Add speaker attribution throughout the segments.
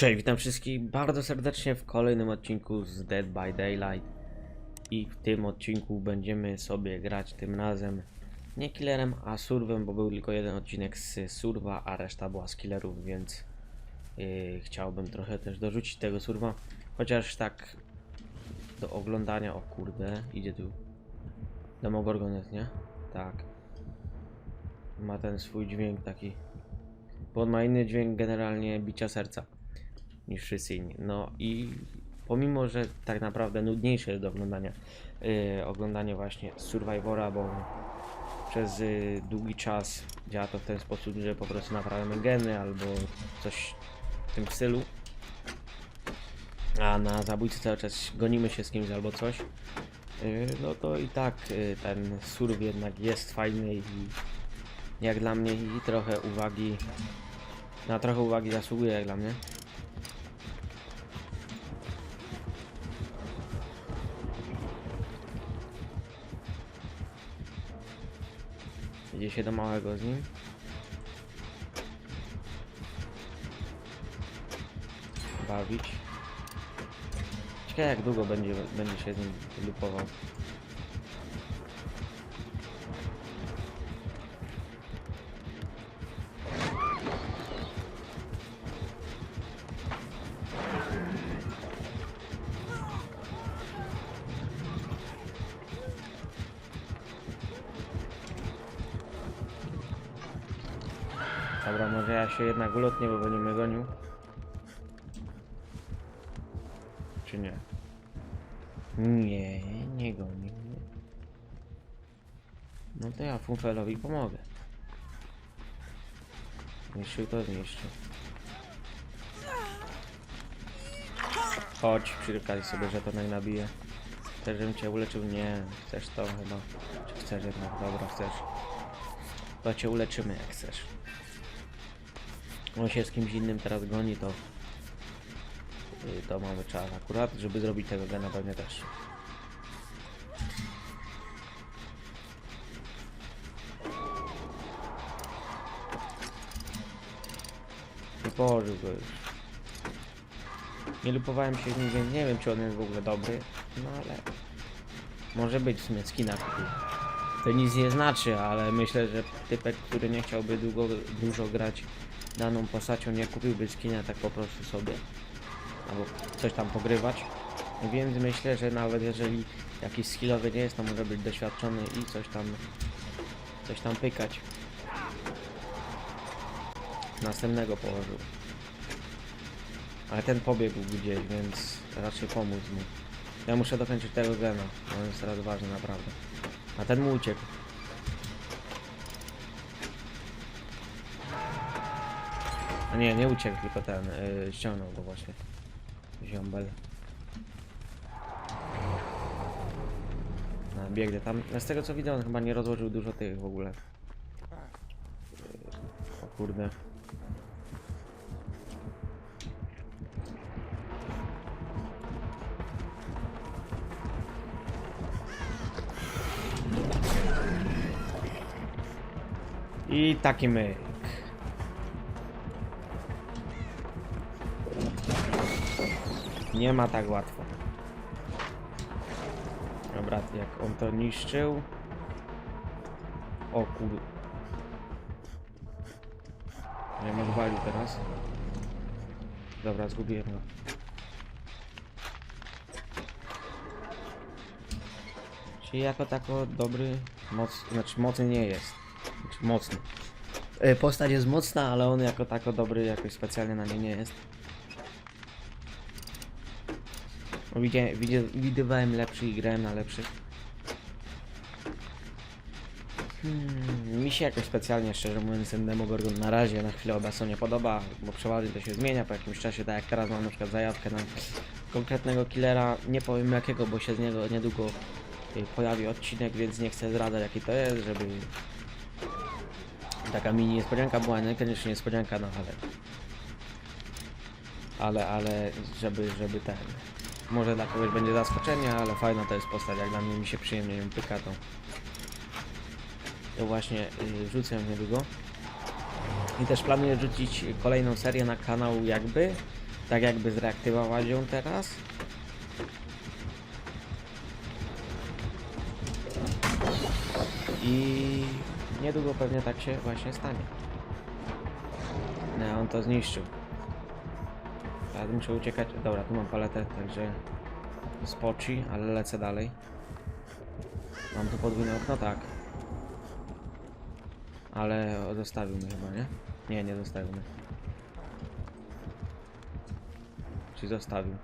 Speaker 1: Cześć, witam wszystkich bardzo serdecznie w kolejnym odcinku z Dead by Daylight i w tym odcinku będziemy sobie grać tym razem nie killerem, a surwem, bo był tylko jeden odcinek z surwa, a reszta była z killerów, więc yy, chciałbym trochę też dorzucić tego surwa, chociaż tak do oglądania, o kurde, idzie tu Demogorgonet, nie? Tak. Ma ten swój dźwięk taki, bo on ma inny dźwięk generalnie bicia serca niż wszyscy inni. No i pomimo, że tak naprawdę nudniejsze jest do oglądania, yy, oglądanie właśnie Survivora, bo przez yy, długi czas działa to w ten sposób, że po prostu naprawiamy geny albo coś w tym stylu. A na zabójcy cały czas gonimy się z kimś albo coś. Yy, no to i tak yy, ten surv jednak jest fajny i jak dla mnie i trochę uwagi na trochę uwagi zasługuje jak dla mnie. Idzie się do małego z nim. Bawić. Ciekawe jak długo będzie, będzie się z nim lupował. Może ja się jednak ulotnię, bo będzie mnie gonił. Czy nie? Nie, nie goni mnie. No to ja Funfelowi pomogę. Zniszczył to zniszczył. Chodź, przy okazji sobie żetonek nabiję. Chcesz, żebym cię uleczył? Nie. Chcesz to chyba. Czy chcesz jednak? Dobra, chcesz. To cię uleczymy jak chcesz. On się z kimś innym teraz goni, to y, to mamy czas akurat, żeby zrobić tego gena pewnie też. I położył go już. Nie lupowałem się z nim, więc nie wiem czy on jest w ogóle dobry, no ale może być w sumie skina kupił. To nic nie znaczy, ale myślę, że typek, który nie chciałby długo, dużo grać daną postacią, nie kupiłby skina tak po prostu sobie. Albo coś tam pogrywać. Więc myślę, że nawet jeżeli jakiś skillowy nie jest, to może być doświadczony i coś tam coś tam pykać. Następnego położył. Ale ten pobiegł gdzieś, więc raczej pomóc mu. Ja muszę dokończyć tego gena. On jest teraz ważny naprawdę. A ten mu uciekł. A nie, nie uciekł, tylko ten, yy, ściągnął go właśnie. Ziombel. A, biegnę tam. Z tego co widzę, on chyba nie rozłożył dużo tych w ogóle. Yy, O kurde. I taki myk. Nie ma tak łatwo. Dobra, jak on to niszczył. O kur... Nie mam walił teraz. Dobra, zgubiłem go. Czyli jako tako dobry, moc, znaczy mocny nie jest. Mocny. E, Postać jest mocna, ale on jako tako dobry jakoś specjalnie na nie nie jest. No, Widzia, widzia, widywałem lepszy i grałem na lepszych. Hmm, mi się jakoś specjalnie, szczerze mówiąc, ten Demogorgon na razie na chwilę obecną nie podoba, bo przeważnie to się zmienia po jakimś czasie, tak jak teraz mam na przykład zajawkę na konkretnego killera, nie powiem jakiego, bo się z niego niedługo y, pojawi odcinek, więc nie chcę zdradzać jaki to jest, żeby taka mini niespodzianka była, niekoniecznie niespodzianka, no ale ale, ale żeby, żeby ten może dla kogoś będzie zaskoczenie, ale fajna to jest postać, jak dla mnie mi się przyjemnie ją pyka, to to właśnie y, wrzucę ją niedługo i też planuję rzucić kolejną serię na kanał jakby tak jakby zreaktywować ją teraz. I niedługo pewnie tak się właśnie stanie. No, on to zniszczył. Ja muszę uciekać. Dobra, tu mam paletę, także spoczy, ale lecę dalej. Mam tu podwójne okno, tak. Ale zostawił mnie chyba, nie? Nie, nie zostawił mnie. Czy zostawił?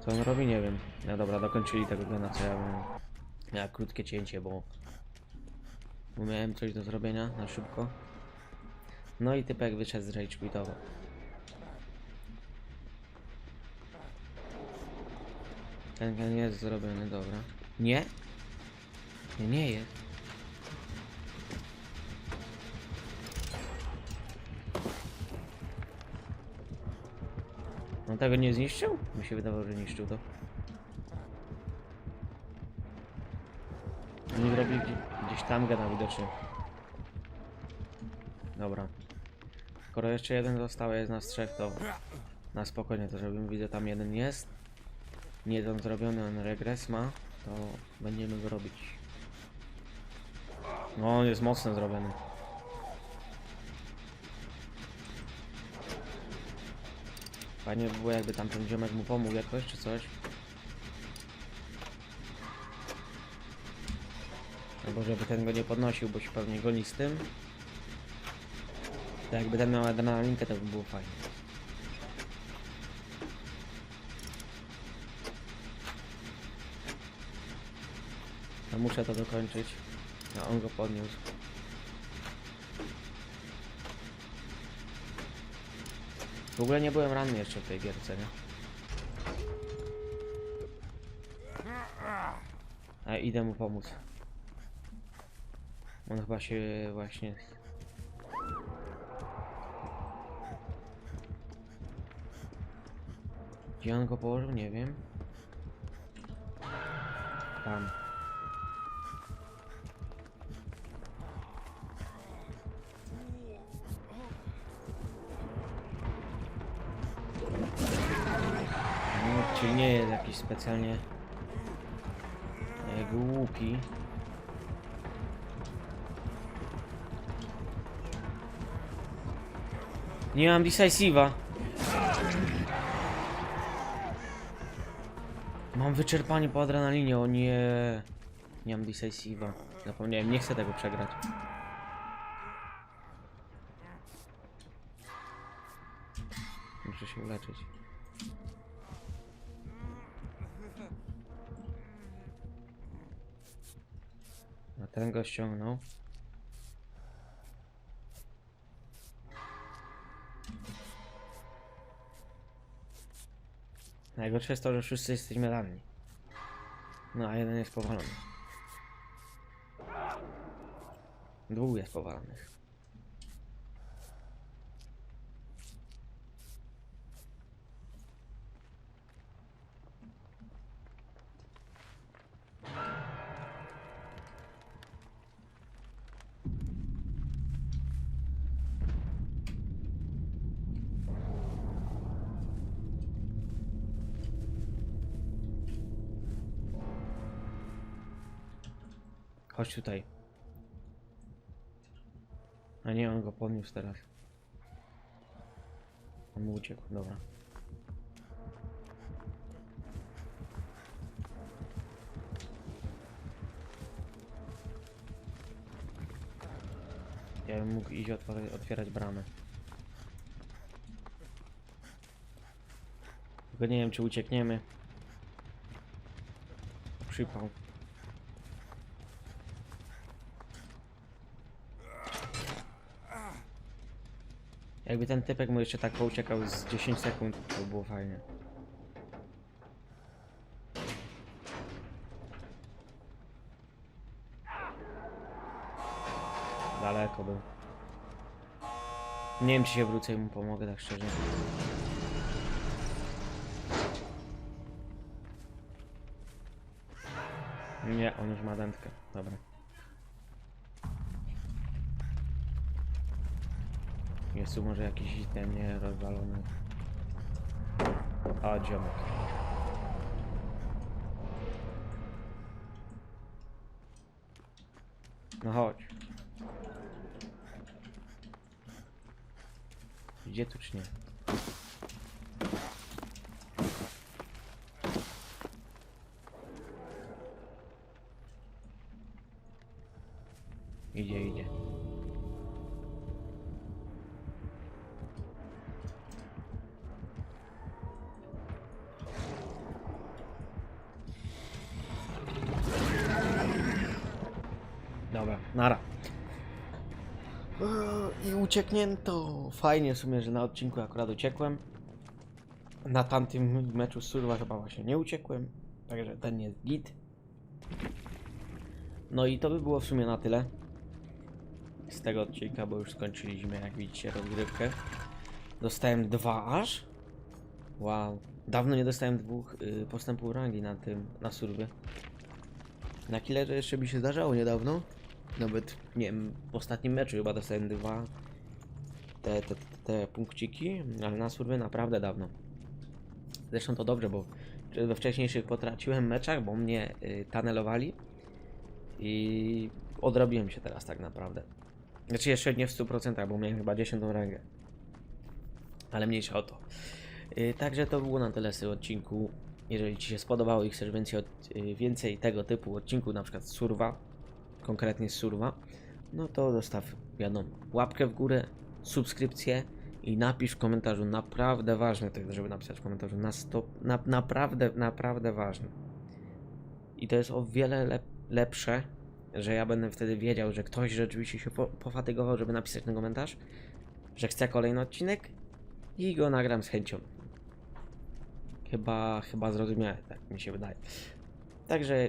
Speaker 1: Co on robi? Nie wiem. No dobra, dokończyli tego gena, co ja miałem. Ja krótkie cięcie, bo... miałem coś do zrobienia na szybko. No i typek wyszedł z rage quitowo. Ten gen jest zrobiony, dobra. Nie? Nie, nie jest. On tego nie zniszczył? Mi się wydawało, że niszczył to. Zrobił gdzie- gdzieś tam gada widocznie. Dobra. Skoro jeszcze jeden został, jest nas trzech, to na spokojnie to zrobimy. Widzę tam jeden jest. Nie jest on zrobiony, on regres ma, to będziemy go robić. No, on jest mocno zrobiony. Fajnie by było, jakby tamten ziomek mu pomógł jakoś, czy coś. Albo żeby ten go nie podnosił, bo się pewnie goni z tym. To jakby ten miał adrenalinkę, to by było fajnie. Ja muszę to dokończyć. A on go podniósł. W ogóle nie byłem ranny jeszcze w tej gierce, nie? A idę mu pomóc. On chyba się właśnie... Gdzie on go położył? Nie wiem. Tam. No, czyli nie jest jakiś specjalnie e, głupi. Nie mam decisiva. Mam wyczerpanie po adrenalinie, o nie. Nie mam decisiva. Zapomniałem, nie chcę tego przegrać. Muszę się uleczyć. A ten go ściągnął. Najgorsze jest to, że wszyscy jesteśmy ranni. No, a jeden jest powalony. Dwóch jest powalonych. Chodź tutaj. A nie, on go podniósł teraz. On mu uciekł, dobra. Ja bym mógł iść otwierać, otwierać bramę. Tylko nie wiem, czy uciekniemy. Przypał. Jakby ten typek mu jeszcze tak pouciekał z 10 sekund, to by było fajnie. Daleko był. Nie wiem czy się wrócę i mu pomogę, tak szczerze. Nie, on już ma dętkę. Dobra. Jest tu może jakiś item nie rozwalony. A, dziomek. No chodź. Gdzie tu czy nie? Idzie, idzie. I ucieknięto. Fajnie w sumie, że na odcinku akurat uciekłem. Na tamtym meczu z Surwa chyba właśnie nie uciekłem. Także ten jest git. No i to by było w sumie na tyle. Z tego odcinka, bo już skończyliśmy, jak widzicie, rozgrywkę. Dostałem dwa aż. Wow. Dawno nie dostałem dwóch y, postępów rangi na tym, na surwie. Na killerze jeszcze mi się zdarzało niedawno. Nawet, nie wiem, w ostatnim meczu chyba dostałem dwa te, te, te, punkciki, ale na surwie naprawdę dawno. Zresztą to dobrze, bo we wcześniejszych potraciłem meczach, bo mnie y, tanelowali i odrobiłem się teraz tak naprawdę. Znaczy jeszcze nie w 100%, bo miałem chyba 10 rangę. Ale mniejsza o to. Yy, także to było na tyle z tego odcinku. Jeżeli Ci się spodobało i chcesz więcej, od, yy, więcej tego typu odcinków, na przykład Surwa, konkretnie Surwa, no to zostaw wiadomo, łapkę w górę, subskrypcję i napisz w komentarzu, naprawdę ważne to jest, żeby napisać w komentarzu, na stop, na, naprawdę, naprawdę ważne. I to jest o wiele lep, lepsze, że ja będę wtedy wiedział, że ktoś rzeczywiście się po, pofatygował, żeby napisać ten komentarz, że chce kolejny odcinek i go nagram z chęcią. Chyba, chyba zrozumiałem, tak mi się wydaje. Także